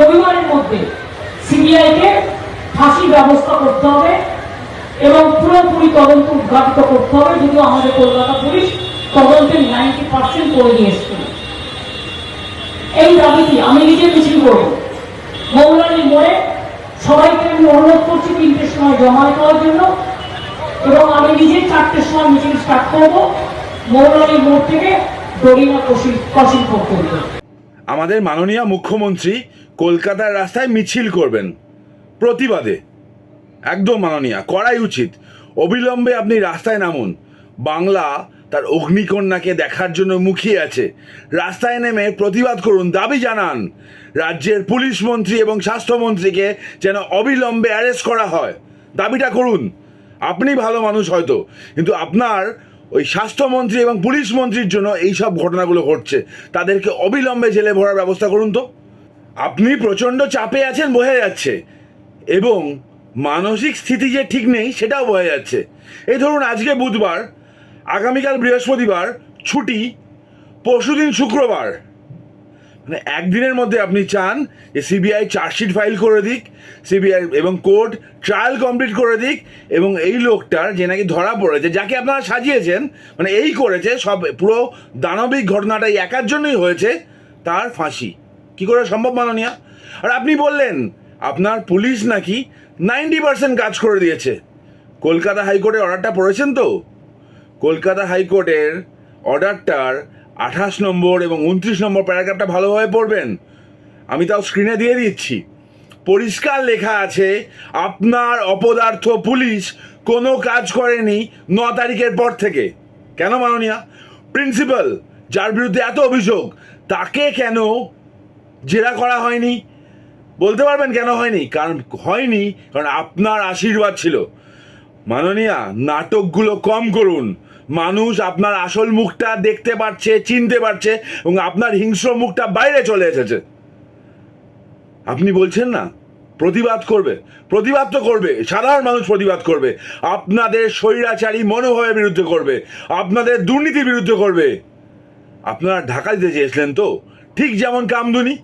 রবিবারের মধ্যে সিবিআইকে ফাঁসি ব্যবস্থা করতে হবে এবং পুরোপুরি তদন্ত উদ্ঘাটিত করতে হবে, যদিও আমাদের কলকাতা পুলিশ তদন্তের নাইনটি পার্সেন্ট করে নিয়ে এই দাবিটি আমি নিজে মিছিল করব। মৌলানি মোড়ে সবাইকে আমি অনুরোধ করছি তিনটের সময় জমা দেওয়ার জন্য এবং আমি নিজে চারটের সময় মিছিল স্টার্ট করব। মৌলানি মোড় থেকে দড়িনা কশিল কশিল পর্যন্ত আমাদের মাননীয় মুখ্যমন্ত্রী কলকাতার রাস্তায় মিছিল করবেন। প্রতিবাদে। একদম মাননীয়, করাই উচিত। অবিলম্বে আপনি রাস্তায় নামুন। বাংলা তার অগ্নিকন্যাকে দেখার জন্য মুখিয়ে আছে। রাস্তায় নেমে প্রতিবাদ করুন, দাবি জানান। রাজ্যের পুলিশ মন্ত্রী এবং স্বাস্থ্যমন্ত্রীকে যেন অবিলম্বে অ্যারেস্ট করা হয়। দাবিটা করুন। আপনি ভালো মানুষ হয়তো, কিন্তু আপনার ওই স্বাস্থ্যমন্ত্রী এবং পুলিশ মন্ত্রীর জন্য এই সব ঘটনাগুলো ঘটছে। তাদেরকে অবিলম্বে জেলে ভরার ব্যবস্থা করুন তো। আপনি প্রচণ্ড চাপে আছেন, বোঝা যাচ্ছে। এবং মানসিক স্থিতি যে ঠিক নেই, সেটাও বোঝা যাচ্ছে। এই ধরুন, আজকে বুধবার, আগামীকাল বৃহস্পতিবার, ছুটি, পরশুদিন শুক্রবার মানে একদিনের মধ্যে আপনি চান যে সিবিআই চার্জশিট ফাইল করে দিক সিবিআই এবং কোর্ট ট্রায়াল কমপ্লিট করে দিক, এবং এই লোকটার যে নাকি ধরা পড়েছে, যাকে আপনারা সাজিয়েছেন মানে এই করেছে, সব পুরো দানবিক ঘটনাটা একার জন্যই হয়েছে, তার ফাঁসি। কি করে সম্ভব, মাননীয়া? আর আপনি বললেন, আপনার পুলিশ নাকি নাইনটি পার্সেন্ট কাজ করে দিয়েছে। কলকাতা হাইকোর্টের অর্ডারটা পড়েছেন তো? কলকাতা হাইকোর্টের অর্ডারটার আঠাশ নম্বর এবং উনত্রিশ নম্বর প্যারাগ্রাফটা ভালোভাবে পড়বেন। আমি তাও স্ক্রিনে দিয়ে দিচ্ছি। পরিষ্কার লেখা আছে, আপনার অপদার্থ পুলিশ কোনো কাজ করেনি ন তারিখের পর থেকে। কেন মাননীয়া? প্রিন্সিপাল যার বিরুদ্ধে এত অভিযোগ, তাকে কেন জেরা করা হয়নি? বলতে পারবেন কেন হয়নি? কারণ হয়নি, কারণ আপনার আশীর্বাদ ছিল। মাননীয়া, নাটকগুলো কম করুন। মানুষ আপনার আসল মুখটা দেখতে পাচ্ছে চিনতে পারছে এবং আপনার হিংস্র মুখটা বাইরে চলে এসেছে। আপনি বলছেন না? প্রতিবাদ করবে। প্রতিবাদ তো করবে। সাধারণ মানুষ প্রতিবাদ করবে। আপনাদের স্বৈরাচারী মনোভাবের বিরুদ্ধে করবে। আপনাদের দুর্নীতির বিরুদ্ধে করবে। আপনারা ঢাকা দিতে চেয়েছিলেন তো? ঠিক যেমন কামদুনি।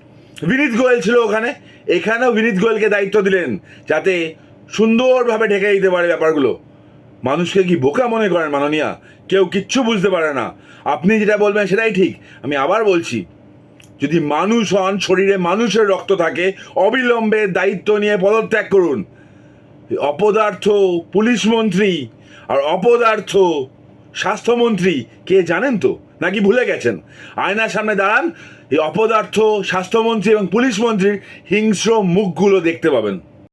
বিনীত গোয়েল ছিল ওখানে। এখানেও বিনীত গোয়েলকে দায়িত্ব দিলেন যাতে সুন্দরভাবে ঢেকে দিতে পারে ব্যাপারগুলো। মানুষকে কি বোকা মনে করেন মাননীয়া? কেউ কিচ্ছু বুঝতে পারে না। আপনি যেটা বলবেন সেটাই ঠিক। আমি আবার বলছি, যদি মানুষ হন, শরীরে মানুষের রক্ত থাকে, অবিলম্বে দায়িত্ব নিয়ে পদত্যাগ করুন। অপদার্থ পুলিশ মন্ত্রী আর অপদার্থ স্বাস্থ্যমন্ত্রী, কে জানেন তো? নাকি ভুলে গেছেন? আয়নার সামনে দাঁড়ান, এই অপদার্থ স্বাস্থ্যমন্ত্রী এবং পুলিশ মন্ত্রীর হিংস্র মুখগুলো দেখতে পাবেন।